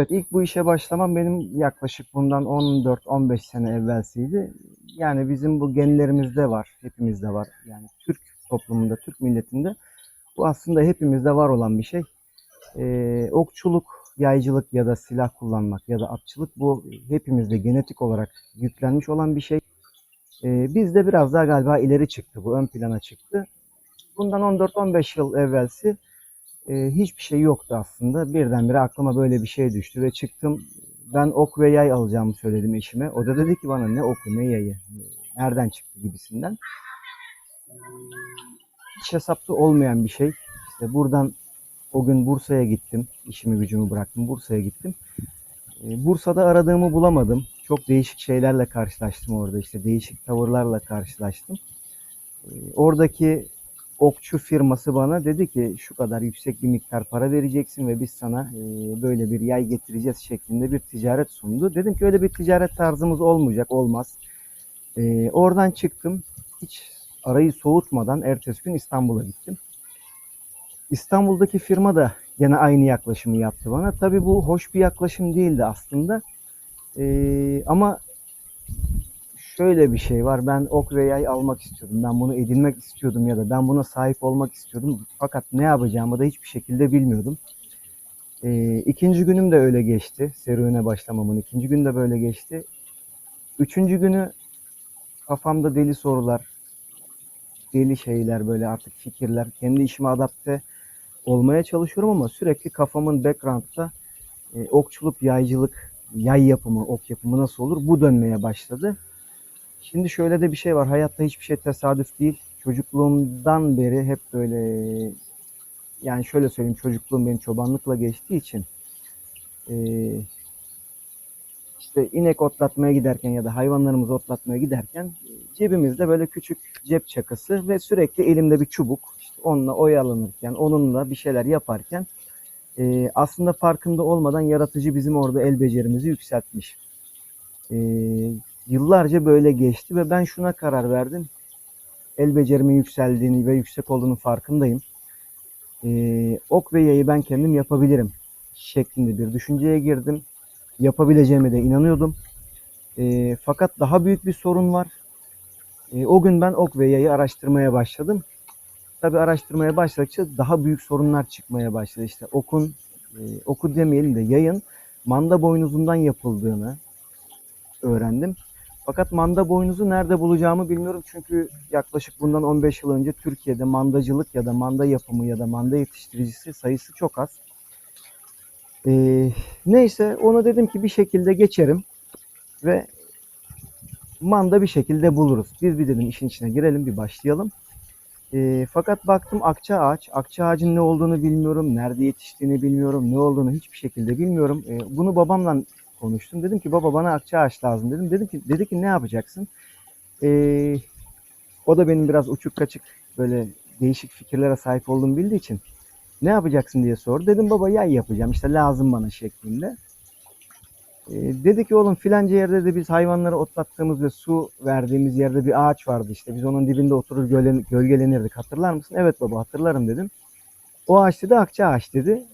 Evet ilk bu işe başlamam benim yaklaşık bundan 14-15 sene evvelsiydi. Yani bizim bu genlerimizde var, hepimizde var. Yani Türk toplumunda, Türk milletinde bu aslında hepimizde var olan bir şey. Ee, okçuluk, yaycılık ya da silah kullanmak ya da atçılık bu hepimizde genetik olarak yüklenmiş olan bir şey. Ee, bizde biraz daha galiba ileri çıktı, bu ön plana çıktı. Bundan 14-15 yıl evvelsi e, hiçbir şey yoktu aslında. Birdenbire aklıma böyle bir şey düştü ve çıktım. Ben ok ve yay alacağımı söyledim eşime. O da dedi ki bana ne oku ne yayı, nereden çıktı gibisinden. Hiç hesapta olmayan bir şey. İşte buradan o gün Bursa'ya gittim. İşimi gücümü bıraktım. Bursa'ya gittim. E, Bursa'da aradığımı bulamadım. Çok değişik şeylerle karşılaştım orada. İşte değişik tavırlarla karşılaştım. E, Oradaki okçu firması bana dedi ki şu kadar yüksek bir miktar para vereceksin ve biz sana e, böyle bir yay getireceğiz şeklinde bir ticaret sundu. Dedim ki öyle bir ticaret tarzımız olmayacak, olmaz. E, oradan çıktım. Hiç arayı soğutmadan ertesi gün İstanbul'a gittim. İstanbul'daki firma da gene aynı yaklaşımı yaptı bana. Tabii bu hoş bir yaklaşım değildi aslında. E, ama şöyle bir şey var. Ben ok ve yay almak istiyordum. Ben bunu edinmek istiyordum ya da ben buna sahip olmak istiyordum. Fakat ne yapacağımı da hiçbir şekilde bilmiyordum. Ee, ikinci günüm de öyle geçti. Serüvene başlamamın ikinci gün de böyle geçti. Üçüncü günü kafamda deli sorular, deli şeyler böyle artık fikirler. Kendi işime adapte olmaya çalışıyorum ama sürekli kafamın background'da e, okçuluk, yaycılık, yay yapımı, ok yapımı nasıl olur bu dönmeye başladı. Şimdi şöyle de bir şey var. Hayatta hiçbir şey tesadüf değil. Çocukluğumdan beri hep böyle yani şöyle söyleyeyim çocukluğum benim çobanlıkla geçtiği için eee, işte inek otlatmaya giderken ya da hayvanlarımızı otlatmaya giderken cebimizde böyle küçük cep çakısı ve sürekli elimde bir çubuk. İşte onunla oyalanırken, onunla bir şeyler yaparken eee, aslında farkında olmadan yaratıcı bizim orada el becerimizi yükseltmiş. Eee yıllarca böyle geçti ve ben şuna karar verdim. El becerimin yükseldiğini ve yüksek olduğunu farkındayım. Ee, ok ve yayı ben kendim yapabilirim şeklinde bir düşünceye girdim. Yapabileceğime de inanıyordum. Ee, fakat daha büyük bir sorun var. Ee, o gün ben ok ve yayı araştırmaya başladım. Tabi araştırmaya başladıkça daha büyük sorunlar çıkmaya başladı. İşte okun, e, oku demeyelim de yayın manda boynuzundan yapıldığını öğrendim. Fakat manda boynuzu nerede bulacağımı bilmiyorum çünkü yaklaşık bundan 15 yıl önce Türkiye'de mandacılık ya da manda yapımı ya da manda yetiştiricisi sayısı çok az. Ee, neyse ona dedim ki bir şekilde geçerim ve manda bir şekilde buluruz. Biz bir dedim işin içine girelim bir başlayalım. Ee, fakat baktım akça ağaç. Akça ağacın ne olduğunu bilmiyorum. Nerede yetiştiğini bilmiyorum. Ne olduğunu hiçbir şekilde bilmiyorum. Ee, bunu babamla konuştum. Dedim ki baba bana akça ağaç lazım dedim. Dedim ki dedi ki ne yapacaksın? Ee, o da benim biraz uçuk kaçık böyle değişik fikirlere sahip olduğumu bildiği için ne yapacaksın diye sordu. Dedim baba yay yapacağım işte lazım bana şeklinde. Ee, dedi ki oğlum filanca yerde de biz hayvanları otlattığımız ve su verdiğimiz yerde bir ağaç vardı işte. Biz onun dibinde oturur gölgelenirdik. Hatırlar mısın? Evet baba hatırlarım dedim. O ağaç dedi akça ağaç dedi.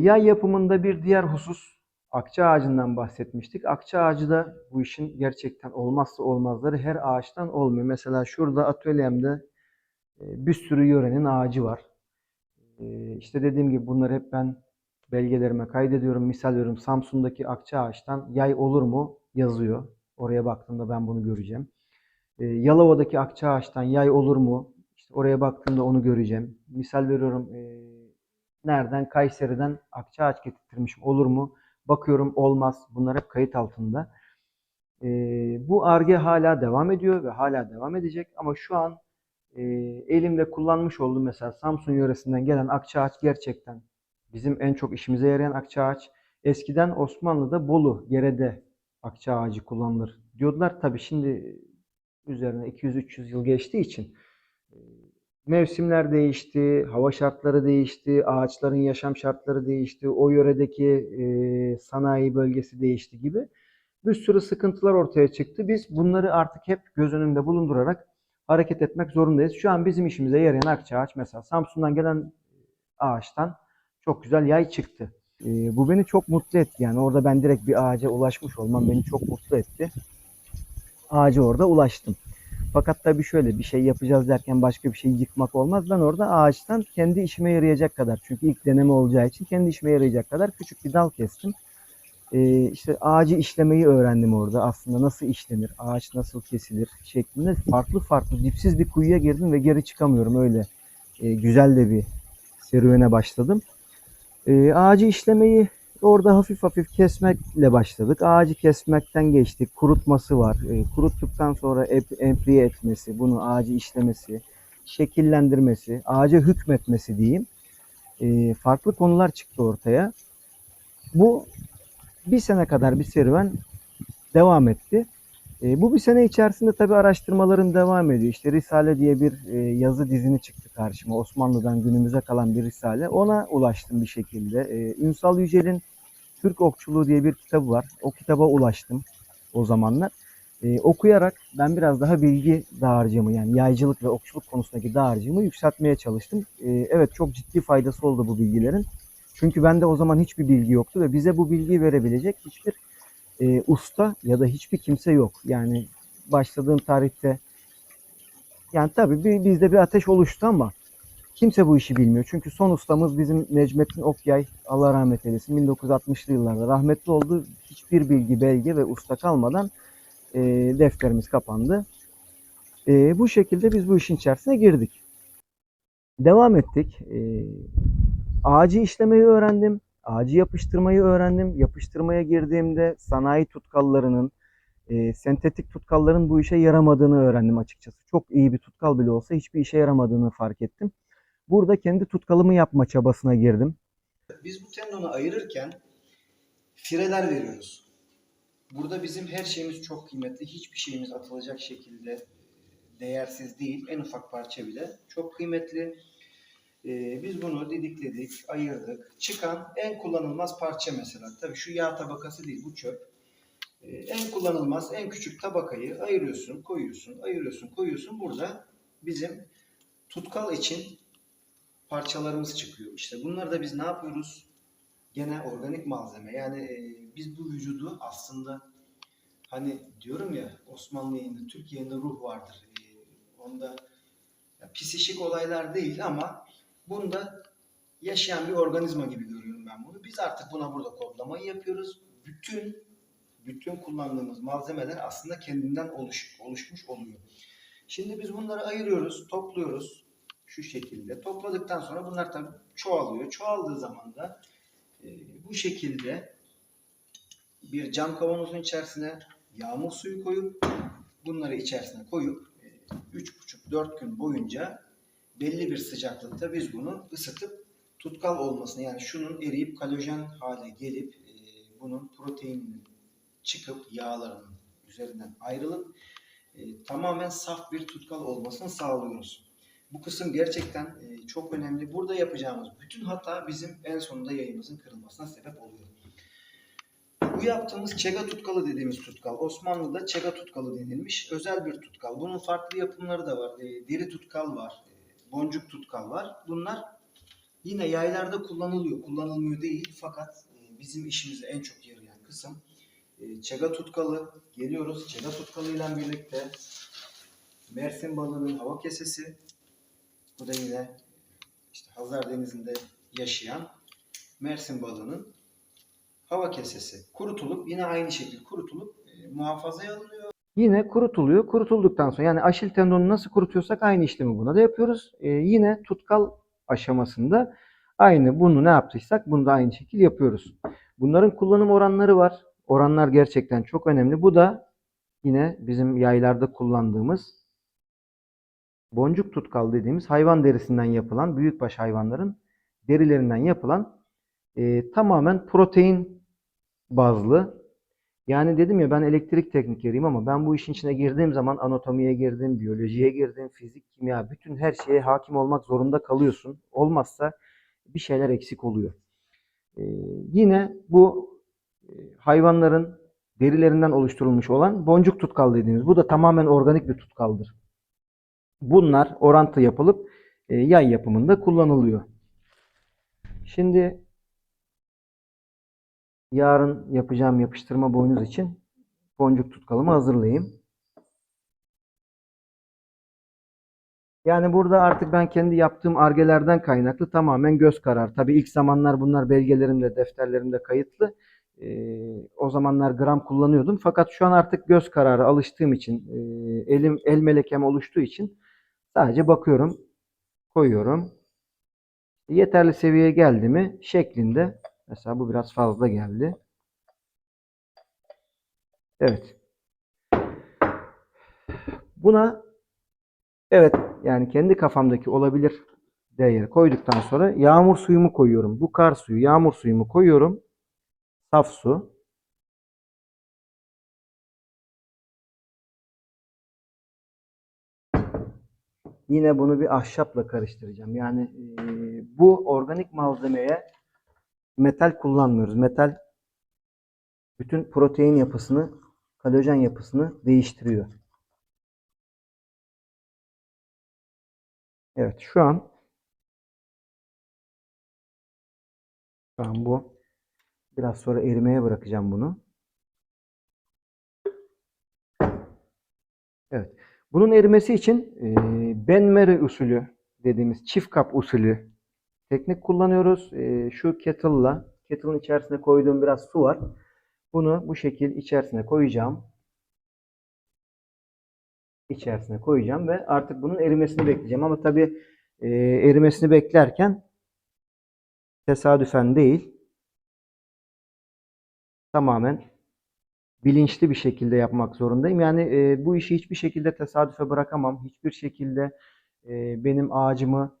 Yay yapımında bir diğer husus akça ağacından bahsetmiştik. Akça ağacı da bu işin gerçekten olmazsa olmazları her ağaçtan olmuyor. Mesela şurada atölyemde e, bir sürü yörenin ağacı var. E, İşte dediğim gibi bunları hep ben belgelerime kaydediyorum. Misal veriyorum Samsun'daki akça ağaçtan yay olur mu yazıyor. Oraya baktığımda ben bunu göreceğim. E, Yalova'daki akça ağaçtan yay olur mu? İşte oraya baktığımda onu göreceğim. Misal veriyorum nereden? Kayseri'den akça ağaç getirtmişim olur mu? Bakıyorum olmaz. Bunlar hep kayıt altında. E, bu arge hala devam ediyor ve hala devam edecek. Ama şu an e, elimde kullanmış olduğum mesela Samsun yöresinden gelen akça ağaç gerçekten bizim en çok işimize yarayan akça ağaç. Eskiden Osmanlı'da Bolu, Gere'de akça ağacı kullanılır diyordular. Tabii şimdi üzerine 200-300 yıl geçtiği için e, mevsimler değişti, hava şartları değişti, ağaçların yaşam şartları değişti, o yöredeki e, sanayi bölgesi değişti gibi. Bir sürü sıkıntılar ortaya çıktı. Biz bunları artık hep göz önünde bulundurarak hareket etmek zorundayız. Şu an bizim işimize yarayan akçaağaç mesela Samsun'dan gelen ağaçtan çok güzel yay çıktı. Ee, bu beni çok mutlu etti. Yani orada ben direkt bir ağaca ulaşmış olmam beni çok mutlu etti. Ağaca orada ulaştım. Fakat tabii şöyle bir şey yapacağız derken başka bir şeyi yıkmak olmaz. Ben orada ağaçtan kendi işime yarayacak kadar çünkü ilk deneme olacağı için kendi işime yarayacak kadar küçük bir dal kestim. Ee, işte ağacı işlemeyi öğrendim orada. Aslında nasıl işlenir, ağaç nasıl kesilir şeklinde farklı farklı dipsiz bir kuyuya girdim ve geri çıkamıyorum öyle. Ee, güzel de bir serüvene başladım. Ee, ağacı işlemeyi orada hafif hafif kesmekle başladık. Ağacı kesmekten geçtik. Kurutması var. Ee, kuruttuktan sonra empliye etmesi, bunu ağacı işlemesi, şekillendirmesi, ağaca hükmetmesi diyeyim. Ee, farklı konular çıktı ortaya. Bu bir sene kadar bir serüven devam etti. E, bu bir sene içerisinde tabii araştırmalarım devam ediyor. İşte Risale diye bir e, yazı dizini çıktı karşıma. Osmanlı'dan günümüze kalan bir risale. Ona ulaştım bir şekilde. E, Ünsal Yücel'in Türk Okçuluğu diye bir kitabı var. O kitaba ulaştım o zamanlar. E, okuyarak ben biraz daha bilgi dağarcığımı yani yaycılık ve okçuluk konusundaki dağarcığımı yükseltmeye çalıştım. E, evet çok ciddi faydası oldu bu bilgilerin. Çünkü bende o zaman hiçbir bilgi yoktu ve bize bu bilgiyi verebilecek hiçbir e, usta ya da hiçbir kimse yok. Yani başladığım tarihte yani tabii bizde bir ateş oluştu ama kimse bu işi bilmiyor. Çünkü son ustamız bizim Necmettin Okyay Allah rahmet eylesin 1960'lı yıllarda rahmetli oldu. Hiçbir bilgi, belge ve usta kalmadan e, defterimiz kapandı. E, bu şekilde biz bu işin içerisine girdik. Devam ettik. E, ağacı işlemeyi öğrendim. Ağacı yapıştırmayı öğrendim. Yapıştırmaya girdiğimde sanayi tutkallarının, e, sentetik tutkalların bu işe yaramadığını öğrendim açıkçası. Çok iyi bir tutkal bile olsa hiçbir işe yaramadığını fark ettim. Burada kendi tutkalımı yapma çabasına girdim. Biz bu tendonu ayırırken fireler veriyoruz. Burada bizim her şeyimiz çok kıymetli. Hiçbir şeyimiz atılacak şekilde değersiz değil. En ufak parça bile çok kıymetli. Ee, biz bunu didikledik, ayırdık. Çıkan en kullanılmaz parça mesela. Tabii şu yağ tabakası değil, bu çöp. Ee, en kullanılmaz, en küçük tabakayı ayırıyorsun, koyuyorsun, ayırıyorsun, koyuyorsun. Burada bizim tutkal için parçalarımız çıkıyor. İşte bunlar da biz ne yapıyoruz? Gene organik malzeme. Yani e, biz bu vücudu aslında hani diyorum ya Osmanlı yayında, ruh vardır. E, onda ya, psişik olaylar değil ama bunda yaşayan bir organizma gibi görüyorum ben bunu. Biz artık buna burada kodlamayı yapıyoruz. Bütün bütün kullandığımız malzemeler aslında kendinden oluş, oluşmuş oluyor. Şimdi biz bunları ayırıyoruz, topluyoruz şu şekilde. Topladıktan sonra bunlar tabii çoğalıyor. Çoğaldığı zaman da e, bu şekilde bir cam kavanozun içerisine yağmur suyu koyup bunları içerisine koyup e, 3,5-4 gün boyunca belli bir sıcaklıkta biz bunu ısıtıp tutkal olmasını yani şunun eriyip kolajen hale gelip e, bunun proteininin çıkıp yağlarının üzerinden ayrılıp e, tamamen saf bir tutkal olmasını sağlıyoruz. Bu kısım gerçekten e, çok önemli. Burada yapacağımız bütün hata bizim en sonunda yayımızın kırılmasına sebep oluyor. Bu yaptığımız çega tutkalı dediğimiz tutkal. Osmanlı'da çega tutkalı denilmiş. Özel bir tutkal. Bunun farklı yapımları da var. E, deri tutkal var. E, boncuk tutkal var. Bunlar yine yaylarda kullanılıyor. Kullanılmıyor değil. Fakat e, bizim işimize en çok yarayan kısım e, çega tutkalı. Geliyoruz. Çega tutkalıyla birlikte Mersin balığının hava kesesi. Bu da yine işte Hazar Denizi'nde yaşayan Mersin balığının hava kesesi. Kurutulup yine aynı şekilde kurutulup e, muhafazaya alınıyor. Yine kurutuluyor. Kurutulduktan sonra yani aşil tendonu nasıl kurutuyorsak aynı işlemi buna da yapıyoruz. Ee, yine tutkal aşamasında aynı bunu ne yaptıysak bunu da aynı şekilde yapıyoruz. Bunların kullanım oranları var. Oranlar gerçekten çok önemli. Bu da yine bizim yaylarda kullandığımız boncuk tutkal dediğimiz hayvan derisinden yapılan büyükbaş hayvanların derilerinden yapılan e, tamamen protein bazlı yani dedim ya ben elektrik teknikeriyim ama ben bu işin içine girdiğim zaman anatomiye girdim, biyolojiye girdim, fizik, kimya, bütün her şeye hakim olmak zorunda kalıyorsun. Olmazsa bir şeyler eksik oluyor. Ee, yine bu e, hayvanların derilerinden oluşturulmuş olan boncuk tutkal dediğimiz. Bu da tamamen organik bir tutkaldır. Bunlar orantı yapılıp e, yay yapımında kullanılıyor. Şimdi yarın yapacağım yapıştırma boynuz için boncuk tutkalımı hazırlayayım. Yani burada artık ben kendi yaptığım argelerden kaynaklı tamamen göz kararı. Tabii ilk zamanlar bunlar belgelerimde, defterlerimde kayıtlı. Ee, o zamanlar gram kullanıyordum. Fakat şu an artık göz kararı alıştığım için, e, elim el melekem oluştuğu için sadece bakıyorum, koyuyorum. Yeterli seviyeye geldi mi şeklinde. Mesela bu biraz fazla geldi. Evet. Buna evet yani kendi kafamdaki olabilir değeri koyduktan sonra yağmur suyumu koyuyorum. Bu kar suyu, yağmur suyumu koyuyorum. Saf su. Yine bunu bir ahşapla karıştıracağım. Yani e, bu organik malzemeye metal kullanmıyoruz. Metal bütün protein yapısını, kolajen yapısını değiştiriyor. Evet şu an şu an bu biraz sonra erimeye bırakacağım bunu. Evet. Bunun erimesi için e, Benmari usulü dediğimiz çift kap usulü teknik kullanıyoruz. E, şu kettle'la kettle'ın içerisine koyduğum biraz su var. Bunu bu şekil içerisine koyacağım. İçerisine koyacağım ve artık bunun erimesini bekleyeceğim. Ama tabii e, erimesini beklerken tesadüfen değil tamamen bilinçli bir şekilde yapmak zorundayım. Yani e, bu işi hiçbir şekilde tesadüfe bırakamam. Hiçbir şekilde e, benim ağacımı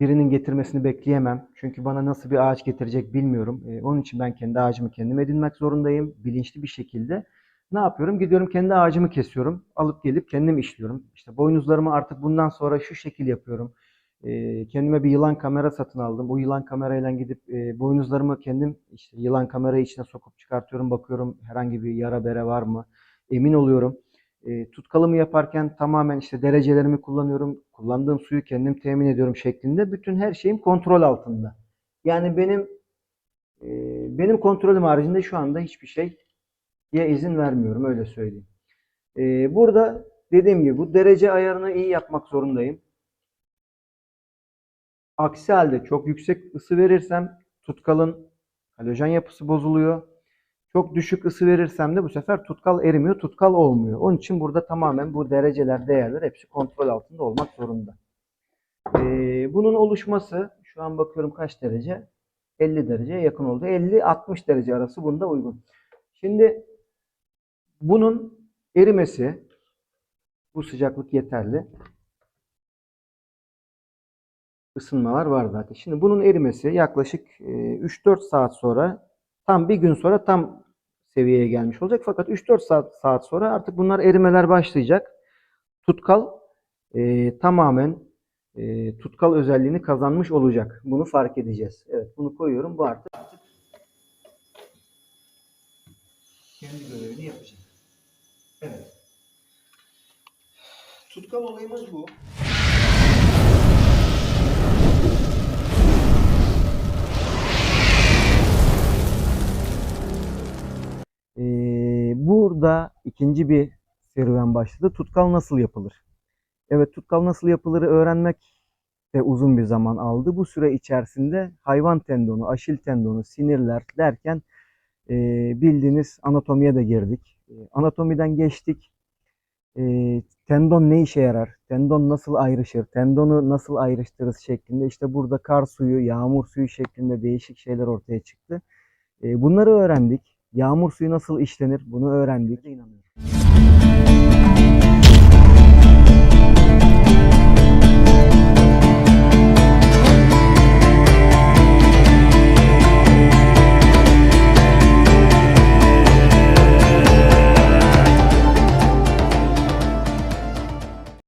birinin getirmesini bekleyemem. Çünkü bana nasıl bir ağaç getirecek bilmiyorum. E, onun için ben kendi ağacımı kendim edinmek zorundayım. Bilinçli bir şekilde. Ne yapıyorum? Gidiyorum kendi ağacımı kesiyorum. Alıp gelip kendim işliyorum. İşte boynuzlarımı artık bundan sonra şu şekil yapıyorum. E, kendime bir yılan kamera satın aldım. Bu yılan kamerayla gidip e, boynuzlarımı kendim işte yılan kamerayı içine sokup çıkartıyorum. Bakıyorum herhangi bir yara bere var mı? Emin oluyorum. E, tutkalımı yaparken tamamen işte derecelerimi kullanıyorum. Kullandığım suyu kendim temin ediyorum şeklinde. Bütün her şeyim kontrol altında. Yani benim e, benim kontrolüm haricinde şu anda hiçbir şeye izin vermiyorum öyle söyleyeyim. E, burada dediğim gibi bu derece ayarını iyi yapmak zorundayım. Aksi halde çok yüksek ısı verirsem tutkalın halojen yapısı bozuluyor. Çok düşük ısı verirsem de bu sefer tutkal erimiyor, tutkal olmuyor. Onun için burada tamamen bu dereceler, değerler hepsi kontrol altında olmak zorunda. Ee, bunun oluşması şu an bakıyorum kaç derece? 50 dereceye yakın oldu. 50-60 derece arası bunda uygun. Şimdi bunun erimesi bu sıcaklık yeterli ısınmalar var zaten. Şimdi bunun erimesi yaklaşık 3-4 saat sonra tam bir gün sonra tam seviyeye gelmiş olacak. Fakat 3-4 saat, saat sonra artık bunlar erimeler başlayacak. Tutkal e, tamamen e, tutkal özelliğini kazanmış olacak. Bunu fark edeceğiz. Evet bunu koyuyorum. Bu artık kendi görevini yapacak. Evet. Tutkal olayımız bu. İkinci bir serüven başladı. Tutkal nasıl yapılır? Evet, tutkal nasıl yapılırı öğrenmek de uzun bir zaman aldı. Bu süre içerisinde hayvan tendonu, aşil tendonu, sinirler derken e, bildiğiniz anatomiye de girdik. E, anatomiden geçtik. E, tendon ne işe yarar? Tendon nasıl ayrışır? Tendonu nasıl ayrıştırırız şeklinde. İşte burada kar suyu, yağmur suyu şeklinde değişik şeyler ortaya çıktı. E, bunları öğrendik. Yağmur suyu nasıl işlenir bunu öğrendik. İnanıyorum.